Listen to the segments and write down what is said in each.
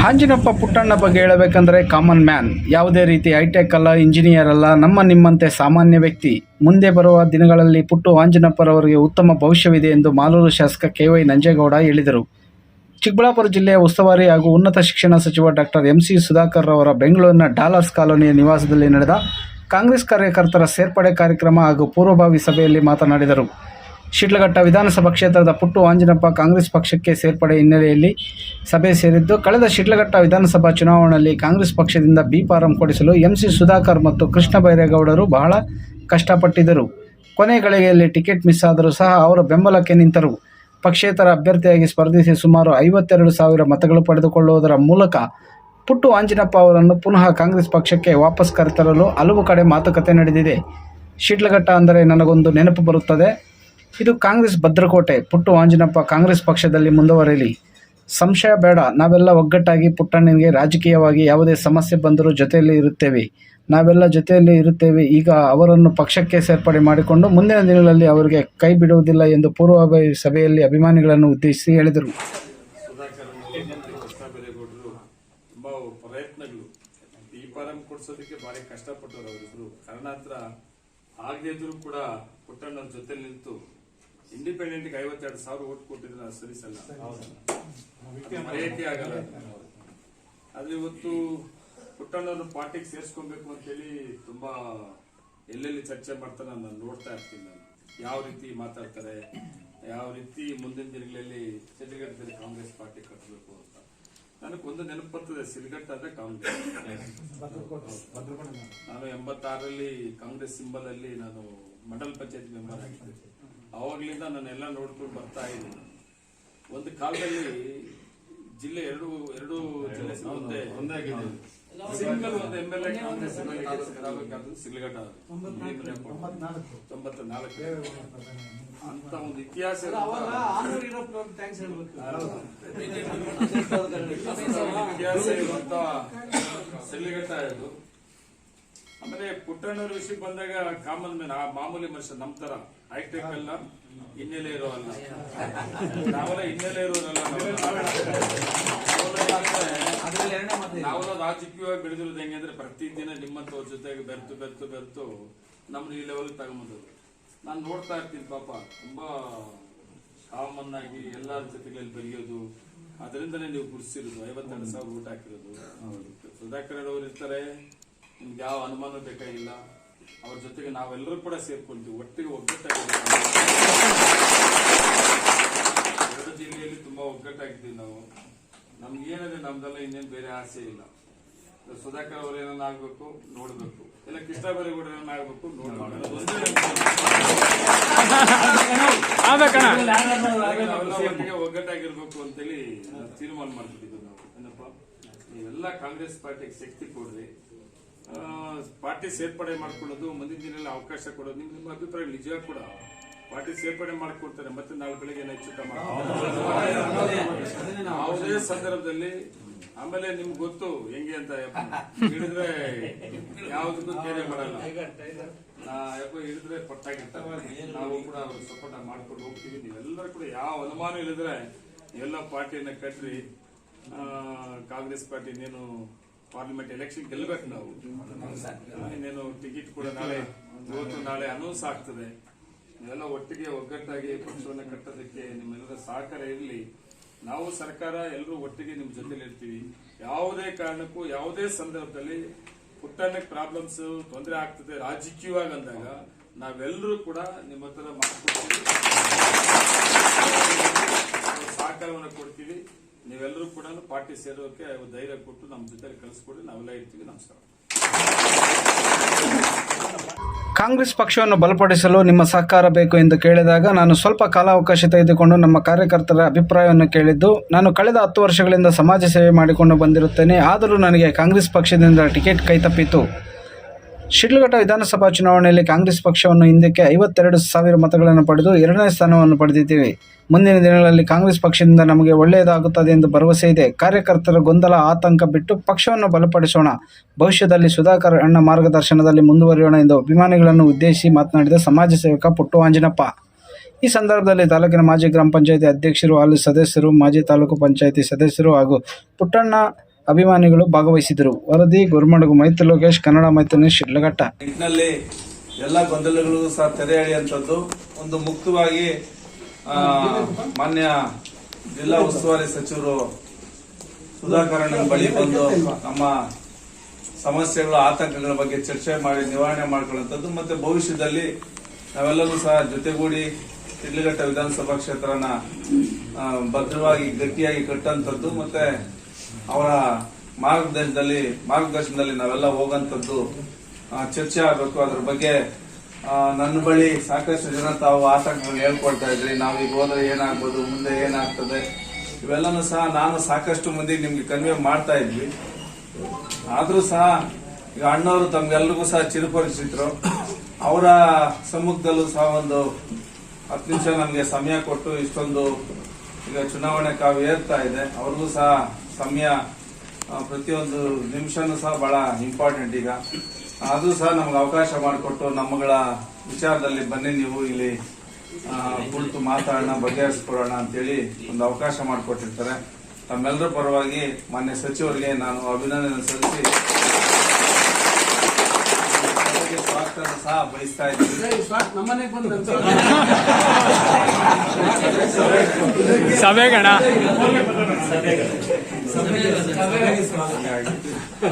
ಹಾಂಜಿನಪ್ಪ ಪುಟ್ಟಣ್ಣ ಬಗ್ಗೆ ಹೇಳಬೇಕಂದ್ರೆ common man ಯಾವುದೇ ರೀತಿ ಹೈಟೆಕ್ ಅಲ್ಲ ಇಂಜಿನಿಯರ್ ಅಲ್ಲ, ನಮ್ಮ ನಿಮ್ಮಂತೆ ಸಾಮಾನ್ಯ ವ್ಯಕ್ತಿ. ಮುಂದೆ ಬರುವ ದಿನಗಳಲ್ಲಿ ಪುಟ್ಟು ಆಂಜನಪ್ಪರವರಿಗೆ ಉತ್ತಮ ಭವಿಷ್ಯವಿದೆ ಎಂದು ಮಾಲೂರು ಶಾಸಕ ಕೆ ವೈ ನಂಜೇಗೌಡ ಹೇಳಿದರು. ಚಿಕ್ಕಬಳ್ಳಾಪುರ ಜಿಲ್ಲೆಯ ಉಸ್ತುವಾರಿ ಹಾಗೂ ಉನ್ನತ ಶಿಕ್ಷಣ ಸಚಿವ ಡಾಕ್ಟರ್ ಎಂ ಸಿ ಸುಧಾಕರ್ ಅವರ ಬೆಂಗಳೂರಿನ ಡಾಲರ್ಸ್ ಕಾಲೋನಿಯ ನಿವಾಸದಲ್ಲಿ ನಡೆದ ಕಾಂಗ್ರೆಸ್ ಕಾರ್ಯಕರ್ತರ ಸೇರ್ಪಡೆ ಕಾರ್ಯಕ್ರಮ ಹಾಗೂ ಪೂರ್ವಭಾವಿ ಸಭೆಯಲ್ಲಿ ಮಾತನಾಡಿದರು. ಶಿಡ್ಲಘಟ್ಟ ವಿಧಾನಸಭಾ ಕ್ಷೇತ್ರದ ಪುಟ್ಟು ಆಂಜನಪ್ಪ ಕಾಂಗ್ರೆಸ್ ಪಕ್ಷಕ್ಕೆ ಸೇರ್ಪಡೆ ಹಿನ್ನೆಲೆಯಲ್ಲಿ ಸಭೆ ಸೇರಿದ್ದು, ಕಳೆದ ಶಿಡ್ಲಘಟ್ಟ ವಿಧಾನಸಭಾ ಚುನಾವಣೆಯಲ್ಲಿ ಕಾಂಗ್ರೆಸ್ ಪಕ್ಷದಿಂದ ಬಿ ಫಾರಂ ಕೊಡಿಸಲು ಎಂಸಿ ಸುಧಾಕರ್ ಮತ್ತು ಕೃಷ್ಣ ಬೈರೇಗೌಡರು ಬಹಳ ಕಷ್ಟಪಟ್ಟಿದ್ದರು. ಕೊನೆ ಗಳಿಗೆಯಲ್ಲಿ ಟಿಕೆಟ್ ಮಿಸ್ ಆದರೂ ಸಹ ಅವರು ಬೆಂಬಲಕ್ಕೆ ನಿಂತರು. ಪಕ್ಷೇತರ ಅಭ್ಯರ್ಥಿಯಾಗಿ ಸ್ಪರ್ಧಿಸಿ ಸುಮಾರು ಐವತ್ತೆರಡು ಸಾವಿರ ಮತಗಳು ಪಡೆದುಕೊಳ್ಳುವುದರ ಮೂಲಕ ಪುಟ್ಟು ಆಂಜನಪ್ಪ ಅವರನ್ನು ಪುನಃ ಕಾಂಗ್ರೆಸ್ ಪಕ್ಷಕ್ಕೆ ವಾಪಸ್ ಕರೆತರಲು ಹಲವು ಕಡೆ ಮಾತುಕತೆ ನಡೆದಿದೆ. ಶಿಡ್ಲಘಟ್ಟ ಅಂದರೆ ನನಗೊಂದು ನೆನಪು ಬರುತ್ತದೆ. ಇದು ಕಾಂಗ್ರೆಸ್ ಭದ್ರಕೋಟೆ. ಪುಟ್ಟು ಆಂಜನಪ್ಪ ಕಾಂಗ್ರೆಸ್ ಪಕ್ಷದಲ್ಲಿ ಮುಂದುವರಿಯಲಿ ಸಂಶಯ ಬೇಡ. ನಾವೆಲ್ಲ ಒಗ್ಗಟ್ಟಾಗಿ ಪುಟ್ಟಣ್ಣನಿಗೆ ರಾಜಕೀಯವಾಗಿ ಯಾವುದೇ ಸಮಸ್ಯೆ ಬಂದರೂ ಜೊತೆಯಲ್ಲಿ ಇರುತ್ತೇವೆ. ನಾವೆಲ್ಲ ಜೊತೆಯಲ್ಲಿ ಇರುತ್ತೇವೆ. ಈಗ ಅವರನ್ನು ಪಕ್ಷಕ್ಕೆ ಸೇರ್ಪಡೆ ಮಾಡಿಕೊಂಡು ಮುಂದಿನ ದಿನಗಳಲ್ಲಿ ಅವರಿಗೆ ಕೈ ಬಿಡುವುದಿಲ್ಲ ಎಂದು ಪೂರ್ವಭಾವಿ ಸಭೆಯಲ್ಲಿ ಅಭಿಮಾನಿಗಳನ್ನು ಉದ್ದೇಶಿಸಿ ಹೇಳಿದರು. ಕೂಡ ಪುಟ್ಟಣ್ಣವ್ರ ಜೊತೆ ನಿಂತು ಇಂಡಿಪೆಂಡೆಂಟ್ಗೆ ಐವತ್ತೆರಡು ಸಾವಿರ ಓಟ್ ಕೊಟ್ಟಿದ್ರೆ ಸರಿ ಸರಿಸಲ್ಲ ಮರೆಯಕ್ಕೆ ಆಗಲ್ಲ. ಆದ್ರೆ ಇವತ್ತು ಪುಟ್ಟಣ್ಣವ್ರ ಪಾರ್ಟಿಗೆ ಸೇರ್ಸ್ಕೊಬೇಕು ಅಂತೇಳಿ ತುಂಬಾ ಎಲ್ಲೆಲ್ಲಿ ಚರ್ಚೆ ಮಾಡ್ತಾರೆ ನಾನು ನೋಡ್ತಾ ಇರ್ತೀನಿ ನಾನು. ಯಾವ ರೀತಿ ಮಾತಾಡ್ತಾರೆ ಯಾವ ರೀತಿ ಮುಂದಿನ ದಿನಗಳಲ್ಲಿ ಸಿಲ್ಗಟ್ಟದಲ್ಲಿ ಕಾಂಗ್ರೆಸ್ ಪಾರ್ಟಿ ಕಟ್ಟಬೇಕು ಅಂತ. ನನಗೊಂದು ಒಂದು ನೆನಪು ಬರ್ತದೆ ಸಿಲ್ಗಟ್ಟ ಅಂದ್ರೆ ಕಾಂಗ್ರೆಸ್ ನಾನು ಎಂಬತ್ತಾರರಲ್ಲಿ ಕಾಂಗ್ರೆಸ್ ಸಿಂಬಲ್ ಅಲ್ಲಿ ನಾನು ಮಂಡಲ್ ಪಂಚಾಯತ್ ಮೆಂಬರ್ ಆಗಿದ್ದೆ ಅವಾಗ್ಲಿಂದ ನಾನೆಲ್ಲ ನೋಡ್ಕೊಂಡು ಬರ್ತಾ ಇದ್ದೀನಿ. ಒಂದು ಕಾಲದಲ್ಲಿ ಜಿಲ್ಲೆ ಎರಡು ಎರಡು ಜಿಲ್ಲೆ ಒಂದೇ. ಸಿಂಗಲ್ ಒಂದು ಎಂ ಎಲ್ ಎ ಕಾಂಗ್ರೆಸ್ ಆಗಬೇಕಾದ್ರು ಸಿಲ್ಗಟ್ಟ ತೊಂಬತ್ತ ನಾಲ್ಕು ಅಂತ ಒಂದು ಇತಿಹಾಸ ಇತಿಹಾಸ ಇರುವಂತ ಸಿಲ್ಗಟ್ಟ ಇದು. ಆಮೇಲೆ ಪುಟ್ಟಣ್ಣವ್ರ ವಿಷಯಕ್ಕೆ ಬಂದಾಗ ಕಾಮನ್ ಮೇಲೆ ಆ ಮಾಮೂಲಿ ಮನುಷ್ಯ ನಮ್ ತರ ಹೈಟೆಕ್ ಅಲ್ಲ ಹಿನ್ನೆಲೆ ಇರೋ ಅಲ್ಲ ನಾವೆಲ್ಲ ಹಿನ್ನೆಲೆ ಇರೋದಲ್ಲ ನಾವೆಲ್ಲ ರಾಜಕೀಯವಾಗಿ ಬೆಳೆದಿರೋದು ಹೆಂಗೆ ಅಂದ್ರೆ ಪ್ರತಿದಿನ ನಿಮ್ಮಂತವ್ರ ಜೊತೆಗೆ ಬೆರ್ತು ಬೆರ್ತು ಬೆರ್ತು ನಮ್ಮ ಈ ಲೆವೆಲ್ ತಗೊಂಬಂದದ್ದು. ನಾನು ನೋಡ್ತಾ ಇರ್ತೀನಿ ಪಾಪ ತುಂಬಾ ಕಾಮನ್ ಆಗಿ ಎಲ್ಲರ ಜೊತೆಗಳಲ್ಲಿ ಬೆರೆಯೋದು. ಅದರಿಂದನೇ ನೀವು ಗುಡಿಸಿರೋದು ಐವತ್ತೆರಡು ಸಾವಿರ ಊಟ ಹಾಕಿರೋದು. ಸುಧಾಕರ್ ಅವರು ಇರ್ತಾರೆ ನಿಮ್ಗೆ ಯಾವ ಅನುಮಾನ ಬೇಕಾಗಿಲ್ಲ. ಅವ್ರ ಜೊತೆಗೆ ನಾವೆಲ್ಲರೂ ಕೂಡ ಸೇರ್ಕೊಳ್ತೀವಿ ಒಟ್ಟಿಗೆ ಒಗ್ಗಟ್ಟಾಗಿ ಎರಡು ಜಿಲ್ಲೆಯಲ್ಲಿ ತುಂಬಾ ಒಗ್ಗಟ್ಟಾಗಿದ್ದೀವಿ ನಾವು. ನಮ್ಗೆ ಏನಿದೆ, ನಮ್ದೆಲ್ಲ ಇನ್ನೇನು ಬೇರೆ ಆಸೆ ಇಲ್ಲ. ಸುಧಾಕರ್ ಅವರು ಏನನ್ನ ಆಗ್ಬೇಕು, ನೋಡ್ಬೇಕು. ಇಲ್ಲ ಕೃಷ್ಣ ಬೈರೇಗೌಡ ಏನನ್ನ ಆಗ್ಬೇಕು, ನೋಡ್ಬೇಕು. ಒಗ್ಗಟ್ಟಾಗಿರ್ಬೇಕು ಅಂತೇಳಿ ತೀರ್ಮಾನ ಮಾಡ್ಬಿಟ್ಟಿದ್ವಿ ನಾವು. ಏನಪ್ಪ, ನೀವೆಲ್ಲ ಕಾಂಗ್ರೆಸ್ ಪಾರ್ಟಿಗೆ ಶಕ್ತಿ ಕೊಡ್ರಿ. ಪಾರ್ಟಿ ಸೇರ್ಪಡೆ ಮಾಡ್ಕೊಳ್ಳೋದು ಮುಂದಿನ ದಿನದಲ್ಲಿ ಅವಕಾಶ ಕೊಡೋದು ನಿಮ್ ನಿಮ್ಮ ಅಭಿಪ್ರಾಯ ನಿಜ ಕೂಡ. ಪಾರ್ಟಿ ಸೇರ್ಪಡೆ ಮಾಡ್ಕೊಡ್ತಾರೆ ಮತ್ತೆ ನಾಳೆ ಬೆಳಿಗ್ಗೆ ಹೆಚ್ಚು ಕಮ್ಮಿ. ಯಾವುದೇ ಸಂದರ್ಭದಲ್ಲಿ ಆಮೇಲೆ ನಿಮ್ಗೆ ಗೊತ್ತು ಹೆಂಗೆ ಅಂತ ಹಿಡಿದ್ರೆ ಯಾವ್ದಕ್ಕೂ ಕೇರೆ ಮಾಡಲ್ಲ ಯಾಕೋ ಹಿಡಿದ್ರೆ ಪಟ್ಟಾಗಿರ್ತಾರೆ. ನಾವು ಕೂಡ ಅವ್ರ ಸಪೋರ್ಟ್ ಮಾಡ್ಕೊಂಡು ಹೋಗ್ತೀವಿ. ನೀವೆಲ್ಲರೂ ಕೂಡ ಯಾವ ಅನುಮಾನ ಇಳಿದ್ರೆ ಎಲ್ಲ ಪಾರ್ಟಿಯನ್ನ ಕಟ್ರಿ. ಆ, ಕಾಂಗ್ರೆಸ್ ಪಾರ್ಟಿ ಇನ್ನೇನು ಪಾರ್ಲಿಮೆಂಟ್ ಎಲೆಕ್ಷನ್ ಗೆಲ್ಲಬೇಕು ನಾವು. ಇನ್ನೇನು ಟಿಕೆಟ್ ಕೂಡ ನಾಳೆ ಇವತ್ತು ನಾಳೆ ಅನೌನ್ಸ್ ಆಗ್ತದೆ. ನೀವೆಲ್ಲ ಒಟ್ಟಿಗೆ ಒಗ್ಗಟ್ಟಾಗಿ ಪಕ್ಷವನ್ನು ಕಟ್ಟೋದಕ್ಕೆ ನಿಮ್ಮೆಲ್ಲರ ಸಹಕಾರ ಇರಲಿ. ನಾವು ಸರ್ಕಾರ ಎಲ್ಲರೂ ಒಟ್ಟಿಗೆ ನಿಮ್ಮ ಜೊತೆಲಿ ಇರ್ತೀವಿ. ಯಾವುದೇ ಕಾರಣಕ್ಕೂ, ಯಾವುದೇ ಸಂದರ್ಭದಲ್ಲಿ ಪುಟ್ಟಣ್ಣಕ್ಕೆ ಪ್ರಾಬ್ಲಮ್ಸ್ ತೊಂದರೆ ಆಗ್ತದೆ, ರಾಜಕೀಯವಾಗಿ ಅಂದಾಗ ನಾವೆಲ್ಲರೂ ಕೂಡ ನಿಮ್ಮ ಹತ್ರ ಮಾಡ್ಕೊಡ್ತೀವಿ ಸಹಕಾರವನ್ನು ಕೊಡ್ತೀವಿ ನೀವೆಲ್ಲರೂ ಕೂಡ ಪಾರ್ಟಿ ಸೇರೋಕೆ ಧೈರ್ಯ ಕೊಟ್ಟು ನಮ್ಮ ಜೊತೆ ಕಳಿಸ್ಕೊಡಿ, ನಾವೆಲ್ಲ ಇರ್ತೀವಿ, ನಮಸ್ಕಾರ. ಕಾಂಗ್ರೆಸ್ ಪಕ್ಷವನ್ನು ಬಲಪಡಿಸಲು ನಿಮ್ಮ ಸಹಕಾರ ಬೇಕು ಎಂದು ಕೇಳಿದಾಗ ನಾನು ಸ್ವಲ್ಪ ಕಾಲಾವಕಾಶ ತೆಗೆದುಕೊಂಡು ನಮ್ಮ ಕಾರ್ಯಕರ್ತರ ಅಭಿಪ್ರಾಯವನ್ನು ಕೇಳಿದ್ದು, ನಾನು ಕಳೆದ ಹತ್ತು ವರ್ಷಗಳಿಂದ ಸಮಾಜ ಸೇವೆ ಮಾಡಿಕೊಂಡು ಬಂದಿರುತ್ತೇನೆ, ಆದರೂ ನನಗೆ ಕಾಂಗ್ರೆಸ್ ಪಕ್ಷದಿಂದ ಟಿಕೆಟ್ ಕೈತಪ್ಪಿತು ಶಿಡ್ಲಘಟ್ಟ ವಿಧಾನಸಭಾ ಚುನಾವಣೆಯಲ್ಲಿ ಕಾಂಗ್ರೆಸ್ ಪಕ್ಷವನ್ನು ಹಿಂದಕ್ಕೆ ಐವತ್ತೆರಡು ಸಾವಿರ ಮತಗಳನ್ನು ಪಡೆದು ಎರಡನೇ ಸ್ಥಾನವನ್ನು ಪಡೆದಿದ್ದೀವಿ. ಮುಂದಿನ ದಿನಗಳಲ್ಲಿ ಕಾಂಗ್ರೆಸ್ ಪಕ್ಷದಿಂದ ನಮಗೆ ಒಳ್ಳೆಯದಾಗುತ್ತದೆ ಎಂದು ಭರವಸೆ ಇದೆ. ಕಾರ್ಯಕರ್ತರ ಗೊಂದಲ, ಆತಂಕ ಬಿಟ್ಟು ಪಕ್ಷವನ್ನು ಬಲಪಡಿಸೋಣ. ಭವಿಷ್ಯದಲ್ಲಿ ಸುಧಾಕರ್ ಅಣ್ಣ ಮಾರ್ಗದರ್ಶನದಲ್ಲಿ ಮುಂದುವರಿಯೋಣ ಎಂದು ಅಭಿಮಾನಿಗಳನ್ನು ಉದ್ದೇಶಿಸಿ ಮಾತನಾಡಿದ ಸಮಾಜ ಸೇವಕ ಪುಟ್ಟು ಆಂಜನಪ್ಪ. ಈ ಸಂದರ್ಭದಲ್ಲಿ ತಾಲೂಕಿನ ಮಾಜಿ ಗ್ರಾಮ ಪಂಚಾಯತಿ ಅಧ್ಯಕ್ಷರು, ಹಾಲು ಸದಸ್ಯರು, ಮಾಜಿ ತಾಲೂಕು ಪಂಚಾಯಿತಿ ಸದಸ್ಯರು ಹಾಗೂ ಪುಟ್ಟಣ್ಣ ಅಭಿಮಾನಿಗಳು ಭಾಗವಹಿಸಿದರು. ವರದಿ, ಗುರುಮಡಗು, ಮೈತ್ರಿ ಲೋಕೇಶ್, ಕನ್ನಡ ಮೈತ್ರಿ ಶಿಡ್ಲಘಟ್ಟ. ನಿಟ್ಟಿನಲ್ಲಿ ಎಲ್ಲ ಗೊಂದಲಗಳು ಸಹ ತೆರೆ ಎಳೆಯುವಂಥದ್ದು ಒಂದು ಮುಕ್ತವಾಗಿ ಮಾನ್ಯ ಜಿಲ್ಲಾ ಉಸ್ತುವಾರಿ ಸಚಿವರು ಸುಧಾಕರಣ ಬಳಿ ಬಂದು ನಮ್ಮ ಸಮಸ್ಯೆಗಳು, ಆತಂಕಗಳ ಬಗ್ಗೆ ಚರ್ಚೆ ಮಾಡಿ, ನಿವಾರಣೆ ಮಾಡಿಕೊಳ್ಳುವಂಥದ್ದು. ಮತ್ತೆ ಭವಿಷ್ಯದಲ್ಲಿ ನಾವೆಲ್ಲರೂ ಸಹ ಜೊತೆಗೂಡಿ ಶಿಡ್ಲಘಟ್ಟ ವಿಧಾನಸಭಾ ಕ್ಷೇತ್ರನ ಭದ್ರವಾಗಿ, ಗಟ್ಟಿಯಾಗಿ ಕಟ್ಟುವಂಥದ್ದು. ಮತ್ತೆ ಅವರ ಮಾರ್ಗದರ್ಶನದಲ್ಲಿ ಮಾರ್ಗದರ್ಶನದಲ್ಲಿ ನಾವೆಲ್ಲ ಹೋಗಂತದ್ದು ಚರ್ಚೆ ಆಗಬೇಕು. ಅದ್ರ ಬಗ್ಗೆ ನನ್ನ ಬಳಿ ಸಾಕಷ್ಟು ಜನ ತಾವು ಆತಂಕಗಳನ್ನ ಹೇಳ್ಕೊಳ್ತಾ ಇದ್ರಿ. ನಾವೀಗ ಹೋದ್ರೆ ಏನಾಗ್ಬೋದು, ಮುಂದೆ ಏನಾಗ್ತದೆ? ಇವೆಲ್ಲನೂ ಸಹ ನಾನು ಸಾಕಷ್ಟು ಮಂದಿ ನಿಮ್ಗೆ ಕನ್ವೆ ಮಾಡ್ತಾ ಇದ್ವಿ. ಆದ್ರೂ ಸಹ ಈಗ ಅಣ್ಣವರು ತಮ್ಗೆಲ್ರಿಗೂ ಸಹ ಚಿರುಪರಿಚಿತರು. ಅವರ ಸಮ್ಮುಖದಲ್ಲೂ ಸಹ ಒಂದು ಹತ್ತು ನಿಮಿಷ ನಮಗೆ ಸಮಯ ಕೊಟ್ಟು ಇಷ್ಟೊಂದು ಈಗ ಚುನಾವಣೆ ಕಾವು ಏರ್ತಾ ಇದೆ. ಅವ್ರಿಗೂ ಸಹ ಸಮಯ ಪ್ರತಿಯೊಂದು ನಿಮಿಷನೂ ಸಹ ಬಹಳ ಇಂಪಾರ್ಟೆಂಟ್ ಈಗ. ಅದು ಸಹ ನಮ್ಗೆ ಅವಕಾಶ ಮಾಡಿಕೊಟ್ಟು ನಮ್ಮಗಳ ವಿಚಾರದಲ್ಲಿ ಬನ್ನಿ ನೀವು ಇಲ್ಲಿ ಕುಳಿತು ಮಾತಾಡೋಣ ಬಗೆಹರಿಸ್ಕೊಳ್ಳೋಣ ಅಂತೇಳಿ ಒಂದು ಅವಕಾಶ ಮಾಡಿಕೊಟ್ಟಿರ್ತಾರೆ. ತಮ್ಮೆಲ್ಲರ ಪರವಾಗಿ ಮಾನ್ಯ ಸಚಿವರಿಗೆ ನಾನು ಅಭಿನಂದನೆ ಸಲ್ಲಿಸಿ ಸಭೆ ಗಣ ಸಹ ಬಯಸ್ತಾ ಇದ್ದೀನಿ. ಸಭೆಗಣ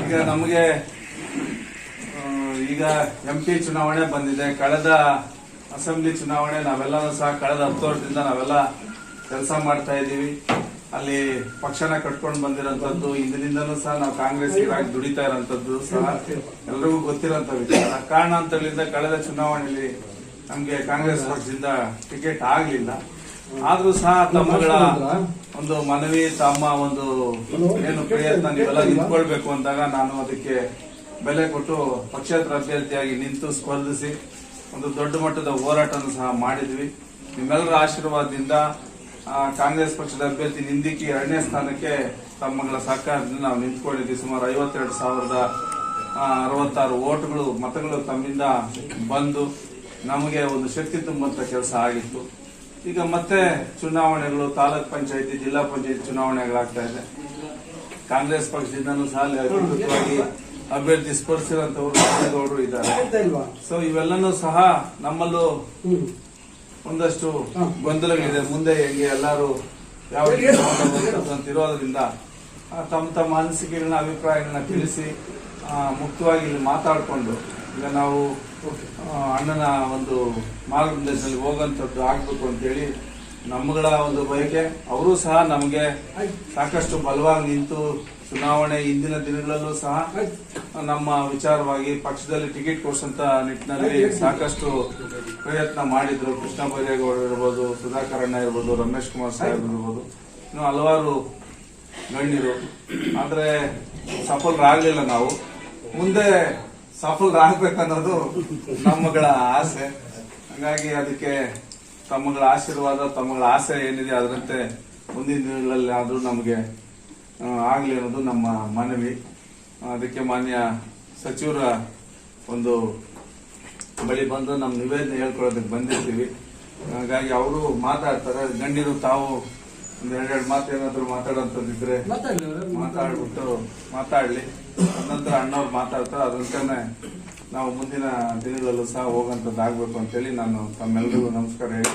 ಈಗ ನಮಗೆ ಈಗ ಎಂ ಪಿ ಚುನಾವಣೆ ಬಂದಿದೆ. ಕಳೆದ ಅಸೆಂಬ್ಲಿ ಚುನಾವಣೆ ನಾವೆಲ್ಲರೂ ಸಹ ಕಳೆದ ಹತ್ತು ವರ್ಷದಿಂದ ನಾವೆಲ್ಲ ಕೆಲಸ ಮಾಡ್ತಾ ಇದ್ದೀವಿ. ಅಲ್ಲಿ ಪಕ್ಷನ ಕಟ್ಕೊಂಡು ಬಂದಿರೋಂಥದ್ದು, ಇಂದಿನಿಂದನೂ ಸಹ ನಾವು ಕಾಂಗ್ರೆಸ್ ಆಗಿ ದುಡಿತಾ ಇರೋಂಥದ್ದು ಸಹ ಎಲ್ರಿಗೂ ಗೊತ್ತಿರೋಂಥ ವಿಚಾರ. ಕಾರಣ ಅಂತ ಹೇಳಿದ್ರೆ ಕಳೆದ ಚುನಾವಣೆಯಲ್ಲಿ ನಮ್ಗೆ ಕಾಂಗ್ರೆಸ್ ಪಕ್ಷದಿಂದ ಟಿಕೆಟ್ ಆಗ್ಲಿಲ್ಲ. ಆದ್ರೂ ಸಹ ತಮ್ಮಗಳ ಒಂದು ಮನವಿ, ತಮ್ಮ ಒಂದು ಏನು ಪ್ರಯತ್ನ ನೀವೆಲ್ಲ ನಿಂತ್ಕೊಳ್ಬೇಕು ಅಂದಾಗ ನಾನು ಅದಕ್ಕೆ ಬೆಲೆ ಕೊಟ್ಟು ಪಕ್ಷೇತರ ಅಭ್ಯರ್ಥಿಯಾಗಿ ನಿಂತು ಸ್ಪರ್ಧಿಸಿ ಒಂದು ದೊಡ್ಡ ಮಟ್ಟದ ಹೋರಾಟವನ್ನು ಸಹ ಮಾಡಿದ್ವಿ. ನಿಮ್ಮೆಲ್ಲರ ಆಶೀರ್ವಾದದಿಂದ ಕಾಂಗ್ರೆಸ್ ಪಕ್ಷದ ಅಭ್ಯರ್ಥಿ ನಿಂದಿಕ್ಕಿ ಎರಡನೇ ಸ್ಥಾನಕ್ಕೆ ತಮ್ಮಗಳ ಸಹಕಾರದಿಂದ ನಾವು ನಿಂತ್ಕೊಂಡಿದ್ವಿ. ಸುಮಾರು ಐವತ್ತೆರಡು ಸಾವಿರದ ಅರವತ್ತಾರು ಓಟ್ಗಳು, ಮತಗಳು ತಮ್ಮಿಂದ ಬಂದು ನಮಗೆ ಒಂದು ಶಕ್ತಿ ತುಂಬುವಂತ ಕೆಲಸ ಆಗಿತ್ತು. ಈಗ ಮತ್ತೆ ಚುನಾವಣೆಗಳು ತಾಲೂಕ್ ಪಂಚಾಯತಿ ಜಿಲ್ಲಾ ಪಂಚಾಯತಿ ಚುನಾವಣೆಗಳಾಗ್ತಾ ಇದೆ. ಕಾಂಗ್ರೆಸ್ ಪಕ್ಷದಿಂದನೂ ಸಹ ಅಧಿಕೃತವಾಗಿ ಅಭ್ಯರ್ಥಿ ಸ್ಪರ್ಶಿರುವಂತವರು ಇದ್ದಾರೆ. ಸೊ ಇವೆಲ್ಲನೂ ಸಹ ನಮ್ಮಲ್ಲೂ ಒಂದಷ್ಟು ಗೊಂದಲಗಳಿದೆ. ಮುಂದೆ ಹೆಂಗೆ ಎಲ್ಲರೂ ಯಾವ ರೀತಿ ಇರೋದ್ರಿಂದ ತಮ್ಮ ತಮ್ಮ ಅನಿಸಿಕೆಗಳನ್ನ ಅಭಿಪ್ರಾಯಗಳನ್ನ ತಿಳಿಸಿ ಮುಕ್ತವಾಗಿ ಇಲ್ಲಿ ಮಾತಾಡಿಕೊಂಡು ಈಗ ನಾವು ಅಣ್ಣನ ಒಂದು ಮಾರ್ಗದರ್ಶನದಲ್ಲಿ ಹೋಗುವಂಥದ್ದು ಆಗಬೇಕು ಅಂತೇಳಿ ನಮ್ಮಗಳ ಒಂದು ಬಯಕೆ. ಅವರು ಸಹ ನಮಗೆ ಸಾಕಷ್ಟು ಬಲವಾಗಿ ನಿಂತು ಚುನಾವಣೆ ಇಂದಿನ ದಿನಗಳಲ್ಲೂ ಸಹ ನಮ್ಮ ವಿಚಾರವಾಗಿ ಪಕ್ಷದಲ್ಲಿ ಟಿಕೆಟ್ ಕೊಡಿಸಂತ ನಿಟ್ಟಿನಲ್ಲಿ ಸಾಕಷ್ಟು ಪ್ರಯತ್ನ ಮಾಡಿದ್ರು. ಕೃಷ್ಣ ಬೈರೇಗೌಡ ಇರ್ಬೋದು ಸುಧಾಕರಣ್ಣ ಇರ್ಬೋದು, ರಮೇಶ್ ಕುಮಾರ್ ಸಾಹೇಬ್ ಇರ್ಬೋದು. ಇನ್ನು ಹಲವಾರು ಗಣ್ಯರು. ಆದ್ರೆ ಸಫಲರಾಗ್ಲಿಲ್ಲ ನಾವು. ಮುಂದೆ ಸಫಲರಾಗ್ಬೇಕನ್ನೋದು ನಮ್ಮಗಳ ಆಸೆ. ಹಾಗಾಗಿ ಅದಕ್ಕೆ ತಮ್ಮಗಳ ಆಶೀರ್ವಾದ, ತಮ್ಮಗಳ ಆಸೆ ಏನಿದೆ ಅದರಂತೆ ಮುಂದಿನ ದಿನಗಳಲ್ಲಿ ಆದ್ರೂ ನಮಗೆ ಆಗಲಿ ಆಗ್ಲಿ ಅನ್ನೋದು ನಮ್ಮ ಮನವಿ. ಅದಕ್ಕೆ ಮಾನ್ಯ ಸಚಿವರ ಒಂದು ಬಳಿ ಬಂದು ನಮ್ಮ ನಿವೇದನೆ ಹೇಳ್ಕೊಳ್ಳೋದಕ್ಕೆ ಬಂದಿರ್ತೀವಿ. ಹಾಗಾಗಿ ಅವರು ಮಾತಾಡ್ತಾರೆ ಗಂಡಿರು ತಾವು ಒಂದ್ ಎರಡೆರಡು ಮಾತು ಏನಾದ್ರು ಮಾತಾಡೋಂಥದ್ದಿದ್ರೆ ಮಾತಾಡ್ಬಿಟ್ಟು ಮಾತಾಡ್ಲಿ. ನಂತರ ಅಣ್ಣವ್ರು ಮಾತಾಡ್ತಾರೆ ಅದಂತಾನೆ ನಾವು ಮುಂದಿನ ದಿನಗಳಲ್ಲೂ ಸಹ ಹೋಗಂತದ್ದು ಆಗ್ಬೇಕು ಅಂತೇಳಿ ನಾನು ತಮ್ಮೆಲ್ಲರಿಗೂ ನಮಸ್ಕಾರ ಹೇಳಿ.